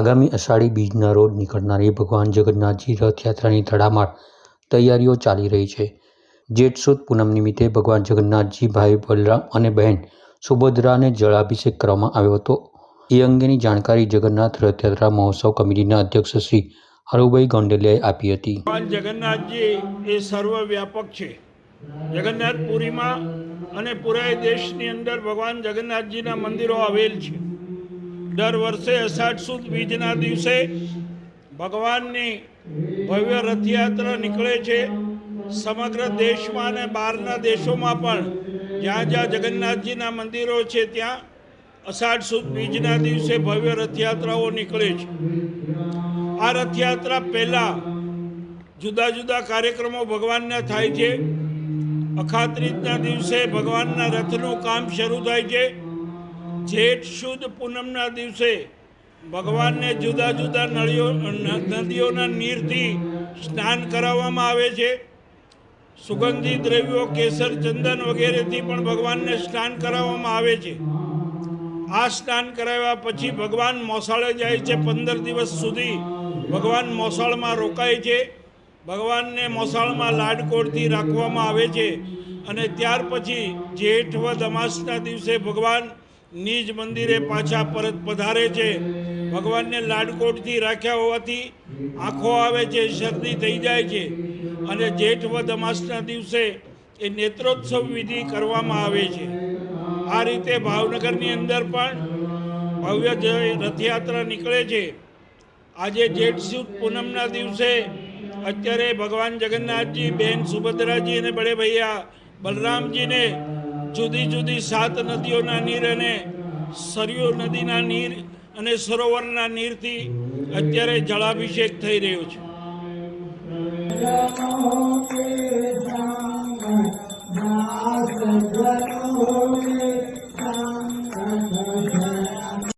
આગામી અષાઢી બીજના રોજ નીકળનારી ભગવાન જગન્નાથજી રથયાત્રાની તડામાર તૈયારીઓ ચાલી રહી છે. જેઠ પૂનમ નિમિત્તે ભગવાન જગન્નાથજી ભાઈ બલરામ અને બહેન સુભદ્રાને જળાભિષેક કરવામાં આવ્યો હતો. એ અંગેની જાણકારી જગન્નાથ રથયાત્રા મહોત્સવ કમિટીના અધ્યક્ષ શ્રી હરુભાઈ ગોંડલિયાએ આપી હતી. ભગવાન જગન્નાથજી એ સર્વવ્યાપક છે. જગન્નાથપુરીમાં અને પૂરા દેશની અંદર ભગવાન જગન્નાથજીના મંદિરો આવેલ છે. દર વર્ષે અષાઢ સુદ બીજના દિવસે ભગવાનની ભવ્ય રથયાત્રા નીકળે છે. સમગ્ર દેશમાં અને બહારના દેશોમાં પણ જ્યાં જ્યાં જગન્નાથજીના મંદિરો છે, ત્યાં અષાઢ સુદ બીજના દિવસે ભવ્ય રથયાત્રાઓ નીકળે છે. આ રથયાત્રા પહેલાં જુદા જુદા કાર્યક્રમો ભગવાનના થાય છે. અખાત્રીજના દિવસે ભગવાનના રથનું કામ શરૂ થાય છે. જેઠ શુદ્ધ પૂનમના દિવસે ભગવાનને જુદા જુદા નળીઓ, નદીઓના નીરથી સ્નાન કરાવવામાં આવે છે. સુગંધી દ્રવ્યો, કેસર, ચંદન વગેરેથી પણ ભગવાનને સ્નાન કરાવવામાં આવે છે. આ સ્નાન કરાવ્યા પછી ભગવાન મોસાળે જાય છે પંદર દિવસ સુધી. ભગવાન મોસાળમાં રોકાય છે. ભગવાનને મોસાળમાં લાડકોડથી રાખવામાં આવે છે. અને ત્યાર પછી જેઠ વદ અમાસના દિવસે ભગવાન નિજ મંદિરે પાછા પરત પધારે છે. ભગવાનને લાડકોટથી રાખ્યા હોવાથી આંખો આવે છે, શરદી થઈ જાય છે. અને જેઠ વદ અમાસના દિવસે એ નેત્રોત્સવ વિધિ કરવામાં આવે છે. આ રીતે ભાવનગરની અંદર પણ ભવ્ય રથયાત્રા નીકળે છે. આજે જેઠ સુદ પૂનમના દિવસે અત્યારે ભગવાન જગન્નાથજી, બેન સુભદ્રાજી અને બળે ભૈયા બલરામજીને જુદી જુદી સાત નદીઓના નીર અને સરયુ નદીના નીર અને સરોવરના નીરથી અત્યારે જળાભિષેક થઈ રહ્યો છે.